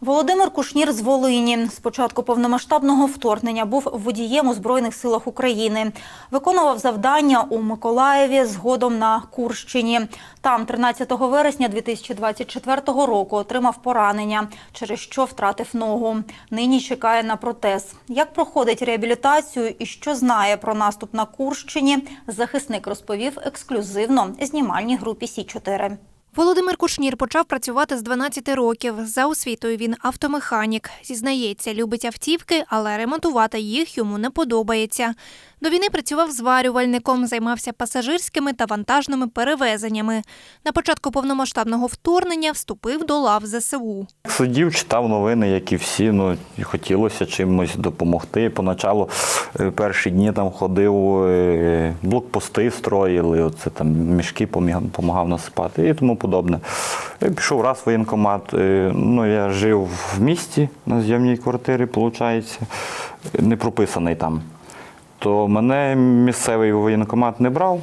Володимир Кушнір з Волині. З початку повномасштабного вторгнення був водієм у Збройних силах України. Виконував завдання у Миколаєві, згодом на Курщині. Там 13 вересня 2024 року отримав поранення, через що втратив ногу. Нині чекає на протез. Як проходить реабілітацію і що знає про наступ на Курщині, захисник розповів ексклюзивно знімальній групі Сі 4 Володимир Кушнір почав працювати з 12 років. За освітою він автомеханік. Зізнається, любить автівки, але ремонтувати їх йому не подобається. До війни працював зварювальником, займався пасажирськими та вантажними перевезеннями. На початку повномасштабного вторгнення вступив до лав ЗСУ. Сидів, читав новини, як і всі. Ну хотілося чимось допомогти. Поначалу е, перші дні там ходив, е, блокпости строїли, оце там мішки допомагав насипати і тому подобне. І пішов раз в воєнкомат. Е, Ну, я жив в місті на зйомній квартирі, виходить, не прописаний там. То мене місцевий воєнкомат не брав.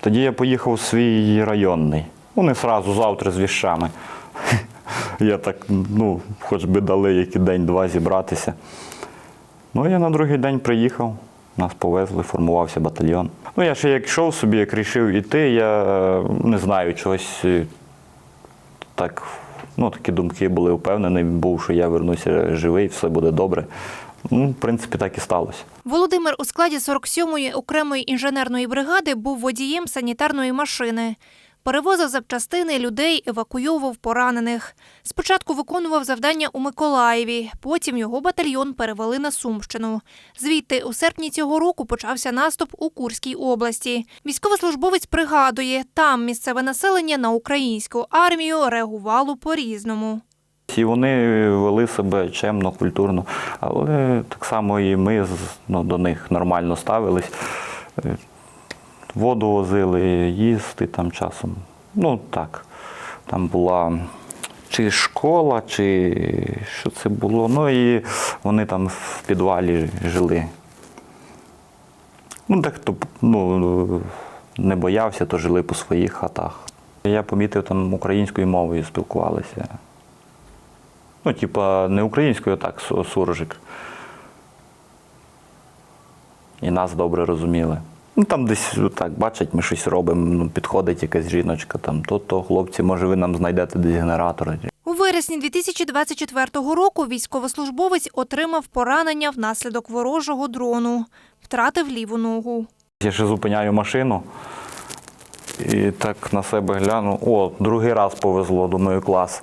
Тоді я поїхав у свій районний. Вони одразу завтра з віщами. Я так, ну, хоч би дали який день-два зібратися. Ну, я на другий день приїхав, нас повезли, формувався батальйон. Ну, я ще як йшов собі, як рішив іти, я е, не знаю, чогось е, так, ну, такі думки були впевнений, був, що я вернуся живий, все буде добре. Ну, в принципі, так і сталося. Володимир у складі 47-ї окремої інженерної бригади був водієм санітарної машини. Перевозив запчастини людей, евакуйовував поранених. Спочатку виконував завдання у Миколаєві, потім його батальйон перевели на Сумщину. Звідти у серпні цього року почався наступ у Курській області. Військовослужбовець пригадує, там місцеве населення на українську армію реагувало по-різному. І вони вели себе чемно, культурно, але так само і ми ну, до них нормально ставились. Воду возили, їсти там часом. Ну так. Там була чи школа, чи що це було. Ну і вони там в підвалі жили. Ну, дехто ну, не боявся, то жили по своїх хатах. Я помітив, там українською мовою спілкувалися. Ну, типа, не українською, а так, суржик. І нас добре розуміли. Ну, там десь так, бачать, ми щось робимо, ну, підходить якась жіночка, там, то-то, хлопці, може, ви нам знайдете десь генератор. У вересні 2024 року військовослужбовець отримав поранення внаслідок ворожого дрону. Втратив ліву ногу. Я ще зупиняю машину і так на себе гляну. О, другий раз повезло, думаю, клас.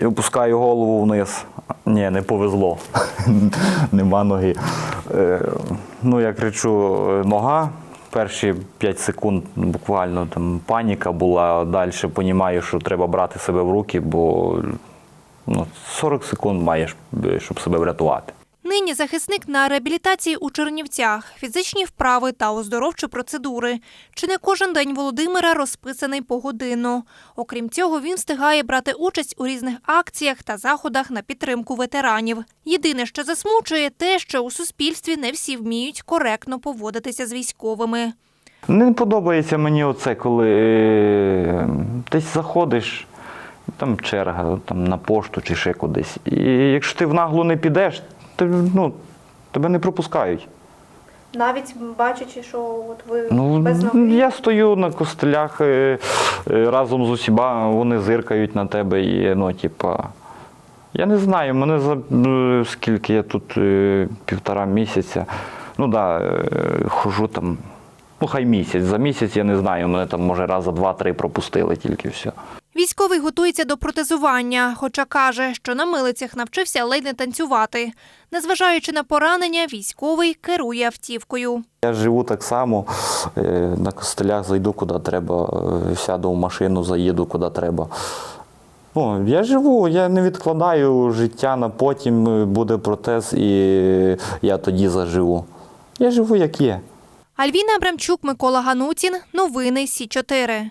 І опускаю голову вниз. Ні, не повезло. Нема ноги. Е, ну, я кричу, «Е, нога. Перші 5 секунд буквально там паніка була. Далі розумію, що треба брати себе в руки, бо ну, 40 секунд маєш, щоб себе врятувати. Нині захисник на реабілітації у Чернівцях, фізичні вправи та оздоровчі процедури. Чи не кожен день Володимира розписаний погодинно. Окрім цього, він встигає брати участь у різних акціях та заходах на підтримку ветеранів. Єдине, що засмучує, те, що у суспільстві не всі вміють коректно поводитися з військовими. Не подобається мені оце, коли е, десь заходиш, там черга там, на пошту чи ще кудись. І якщо ти в наглу не підеш, то, ну, тебе не пропускають. Навіть бачачи, що от ви Ну, без ноги. я стою на костелях е, е, разом з усіма, вони зиркають на тебе і, ну, типа. Я не знаю, мене за е, скільки я тут е, півтора місяця. Ну так, да, хожу там. Ну, хай місяць. За місяць я не знаю, мене там може раз за два-три пропустили тільки все. Військовий готується до протезування, хоча каже, що на милицях навчився ледь не танцювати. Незважаючи на поранення, військовий керує автівкою. Я живу так само, е, на костелях зайду куди треба, е, сяду в машину, заїду куди треба. Ну, я живу, я не відкладаю життя на потім, е, буде протез, і я тоді заживу. Я живу як є. Альвіна Абрамчук, Микола Ганутін. Новини Сі 4